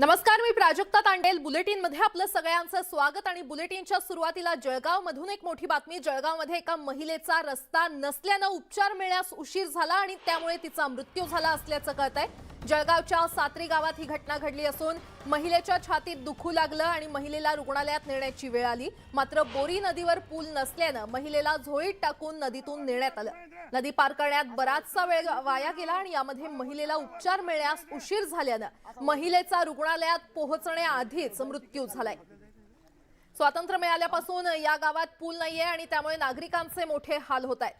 नमस्कार मी प्राजक्ता तांडेल. बुलेटिनमध्ये आपलं सगळ्यांचं स्वागत आणि बुलेटिनच्या सुरुवातीला जळगाव मधून एक मोठी बातमी. जळगावमध्ये एका महिलेचा रस्ता नसल्यानं उपचार मिळण्यास उशीर झाला आणि त्यामुळे तिचा मृत्यू झाला असल्याचं कळत आहे जळगावच्या सात्री गावात ही घटना घडली असून महिलेच्या छातीत दुखू लागलं आणि महिलेला रुग्णालयात नेण्याची वेळ आली. मात्र बोरी नदीवर पूल नसल्यानं महिलेला झोळीत टाकून नदीतून नेण्यात आलं. नदी पार करण्यात बराचसा वेळ वाया गेला आणि यामध्ये महिलेला उपचार मिळण्यास उशीर झाल्यानं महिलेचा रुग्णालयात पोहोचण्याआधीच मृत्यू झालाय. स्वातंत्र्य मिळाल्यापासून या गावात पूल नाहीये आणि त्यामुळे नागरिकांचे मोठे हाल होत आहेत.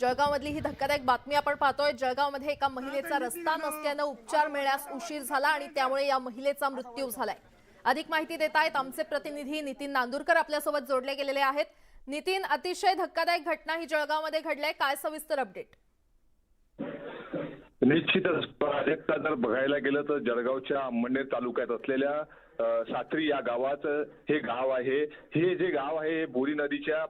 जळगावमधली ही धक्कादायक बातमी आपण पाहतोय. जळगावमध्ये एका महिलेचा रस्ता नसल्यानं उपचार मिळण्यास उशीर झाला आणि त्यामुळे या महिलेचा मृत्यू झालाय. अधिक माहिती देत आहेत आमचे प्रतिनिधी नितीन नांदूरकर आपल्यासोबत जोडले गेलेले आहेत. नितीन अतिशय धक्कादायक घटना ही जळगावमध्ये घडली आहे काय सविस्तर अपडेट? निश्चितच. प्राजक्ता जर बघायला गेलं तर जळगावच्या अंमळनेर तालुक्यात असलेल्या सात्री या गावाचं हे गाव आहे. हे जे गाव आहे हे बोरी नदीच्या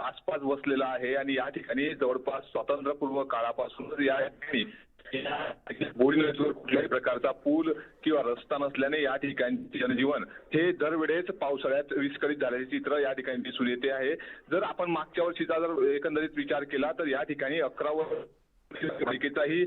आसपास वसलेलं आहे आणि या ठिकाणी जवळपास स्वातंत्र्यपूर्व काळापासून या ठिकाणी बोरी नदीवर कुठल्याही प्रकारचा पूल किंवा रस्ता नसल्याने या ठिकाणचे जनजीवन हे दरवेळेस पावसाळ्यात विस्कळीत झाल्याचे चित्र या ठिकाणी दिसून येते आहे. जर आपण मागच्या वर्षीचा जर एकंदरीत विचार केला तर या ठिकाणी अकरा वर्ष बालिकेचाही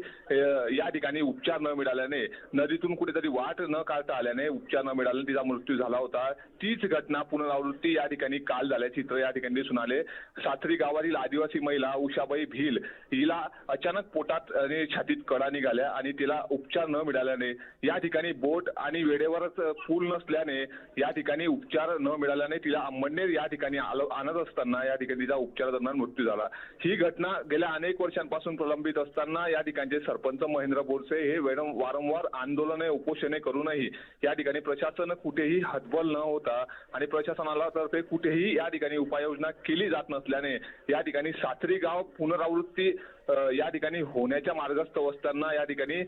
या ठिकाणी उपचार न मिळाल्याने नदीतून कुठेतरी वाट न काढता आल्याने उपचार न मिळाल्याने तिचा मृत्यू झाला होता. तीच घटना पुनरावृत्ती या ठिकाणी काल झाल्याचे चित्र या ठिकाणी दिसून आले. सात्री गावातील आदिवासी महिला उषाबाई भील हिला अचानक पोटात आणि छातीत कडा निघाल्या आणि तिला उपचार न मिळाल्याने या ठिकाणी बोट आणि वेळेवरच पूल नसल्याने या ठिकाणी उपचार न मिळाल्याने तिला अंबडनेर या ठिकाणी आणत असताना या ठिकाणी तिचा उपचार दरम्यान मृत्यू झाला. ही घटना गेल्या अनेक वर्षांपासून प्रलंबित असताना या ठिकाणचे सरपंच महेंद्र बोरसे हे वेळम- वारंवार आंदोलने उपोषणे करूनही या ठिकाणी प्रशासन कुठेही हतबल न होता आणि प्रशासनाला तर्फे कुठेही या ठिकाणी उपाययोजना केली जात नसल्याने या ठिकाणी सात्री गाव पुनरावृत्ती या ठिकाणी होण्याच्या मार्गस्थ असताना या ठिकाणी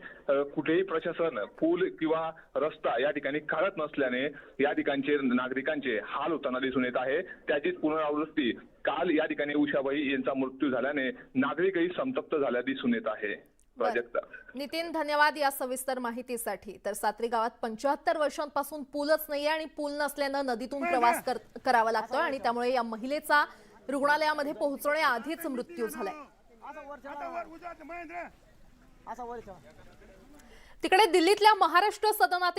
कुठेही प्रशासन पूल किंवा रस्ता या ठिकाणी काढत नसल्याने या ठिकाणचे नागरिकांचे हाल होताना दिसून येत आहे. त्याचीच पुनरावृत्ती काल या ठिकाणी उषाबाई यांचा मृत्यू झाल्याने नागरिकही संतप्त झाल्या दिसून येत आहे. प्राजक्ता नितीन धन्यवाद या सविस्तर माहितीसाठी. तर सात्री गावात पंच्याहत्तर वर्षांपासून पूलच नाहीये आणि पूल नसल्यानं नदीतून प्रवास कर- करावा लागतोय आणि त्यामुळे या महिलेचा रुग्णालयामध्ये पोहोचण्याआधीच मृत्यू झालाय. तिकडे दिल्लीतल्या महाराष्ट्र सदनातील